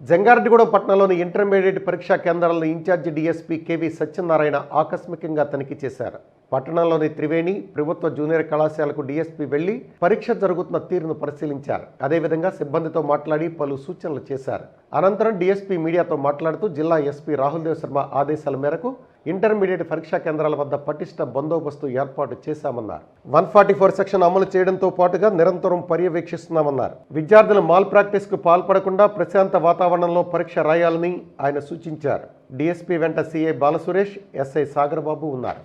జంగారెడ్డిగూడెం పట్టణంలోని ఇంటర్మీడియట్ పరీక్షా కేంద్రాలను ఇన్ఛార్జి డీఎస్పీ కేవీ సత్యనారాయణ ఆకస్మికంగా తనిఖీ చేశారు. పట్టణంలోని త్రివేణి ప్రభుత్వ జూనియర్ కళాశాలకు డీఎస్పీ వెళ్ళి పరీక్ష జరుగుతున్న తీరును పరిశీలించారు. అదేవిధంగా సిబ్బందితో మాట్లాడి పలు సూచనలు చేశారు. అనంతరం డీఎస్పీ మీడియాతో మాట్లాడుతూ జిల్లా ఎస్పీ రాహుల్ దేవ్ శర్మ ఆదేశాల మేరకు ఇంటర్మీడియట్ పరీక్షా కేంద్రాల వద్ద పటిష్ట బందోబస్తు ఏర్పాటు చేశామన్నారు. వన్ ఫార్టీ ఫోర్ సెక్షన్ అమలు చేయడంతో పాటుగా నిరంతరం పర్యవేక్షిస్తున్నామన్నారు. విద్యార్థులు మాల్ ప్రాక్టీస్కు పాల్పడకుండా ప్రశాంత వాతావరణంలో పరీక్ష రాయాలని ఆయన సూచించారు. డీఎస్పీ వెంట సీఐ బాలసురేష్ ఎస్ఐ సాగర్బాబు ఉన్నారు.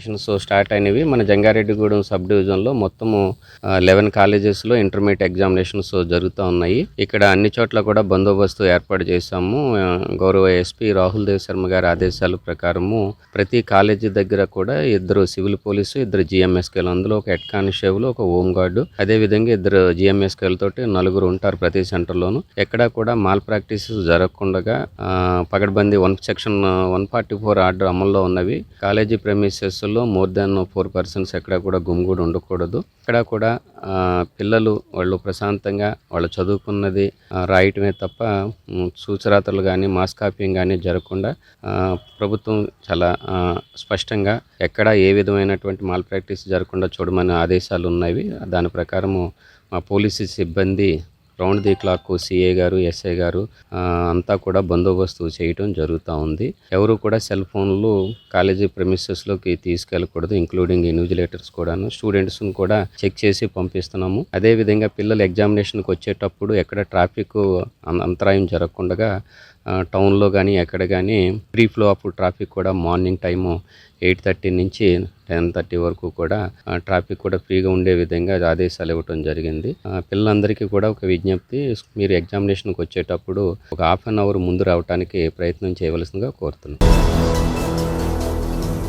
ఎగ్జామినేషన్స్ స్టార్ట్ అయినవి. మన జంగారెడ్డిగూడెం సబ్ డివిజన్లో మొత్తము లెవెన్ కాలేజెస్లో ఇంటర్మీడియట్ ఎగ్జామినేషన్స్ జరుగుతూ ఉన్నాయి. ఇక్కడ అన్ని చోట్ల కూడా బందోబస్తు ఏర్పాటు చేశాము. గౌరవ ఎస్పీ రాహుల్ దేవ్ శర్మ గారి ఆదేశాల ప్రకారము ప్రతి కాలేజీ దగ్గర కూడా ఇద్దరు సివిల్ పోలీసు ఇద్దరు జిఎంఎస్కేలు అందులో ఒక హెడ్ కానిస్టేబుల్ ఒక హోమ్ గార్డు అదేవిధంగా ఇద్దరు జిఎంఎస్కేల తోటి నలుగురు ఉంటారు ప్రతి సెంటర్లోనూ ఎక్కడా కూడా మాల్ ప్రాక్టీస్ జరగకుండా పగడ్బందీ one section one forty four order అమల్లో ఉన్నవి. కాలేజీ ప్రెమిసెస్లో మోర్ దాన్ ఫోర్ పర్సన్స్ ఎక్కడ కూడా గుమిగూడి ఉండకూడదు. ఇక్కడ కూడా పిల్లలు వాళ్ళు ప్రశాంతంగా వాళ్ళు చదువుకున్నది రాయటమే తప్ప సూచరాతలు కానీ మాస్ కాపీయింగ్ కానీ జరగకుండా ప్రభుత్వం చాలా స్పష్టంగా ఎక్కడ ఏ విధమైనటువంటి మాల్ ప్రాక్టీస్ జరగకుండా చూడమని ఆదేశాలు ఉన్నవి దాని ప్రకారము మా పోలీసు సిబ్బంది రౌండ్ ది క్లాక్ సిఏ గారు ఎస్ఐ గారు అంతా కూడా బందోబస్తు చేయటం జరుగుతూ ఉంది. ఎవరు కూడా సెల్ ఫోన్లు కాలేజీ ప్రెమిసెస్లోకి తీసుకెళ్ళకూడదు ఇంక్లూడింగ్ ఇన్విజిలేటర్స్ కూడాను. స్టూడెంట్స్ని కూడా చెక్ చేసి పంపిస్తున్నాము. అదేవిధంగా పిల్లలు ఎగ్జామినేషన్కి వచ్చేటప్పుడు ఎక్కడ ట్రాఫిక్ అంతరాయం జరగకుండా టౌన్లో కానీ ఎక్కడ కానీ ఫ్రీ ఫ్లో ఆఫ్ ట్రాఫిక్ కూడా మార్నింగ్ టైము ఎయిట్ థర్టీ నుంచి టెన్ థర్టీ వరకు కూడా ట్రాఫిక్ కూడా ఫ్రీగా ఉండే విధంగా ఆదేశాలు ఇవ్వటం జరిగింది. పిల్లలందరికీ కూడా ఒక విజ్ఞప్తి మీరు ఎగ్జామినేషన్కి వచ్చేటప్పుడు ఒక హాఫ్ అన్ అవర్ ముందు రావడానికి ప్రయత్నం చేయవలసిందిగా కోరుతున్నాను.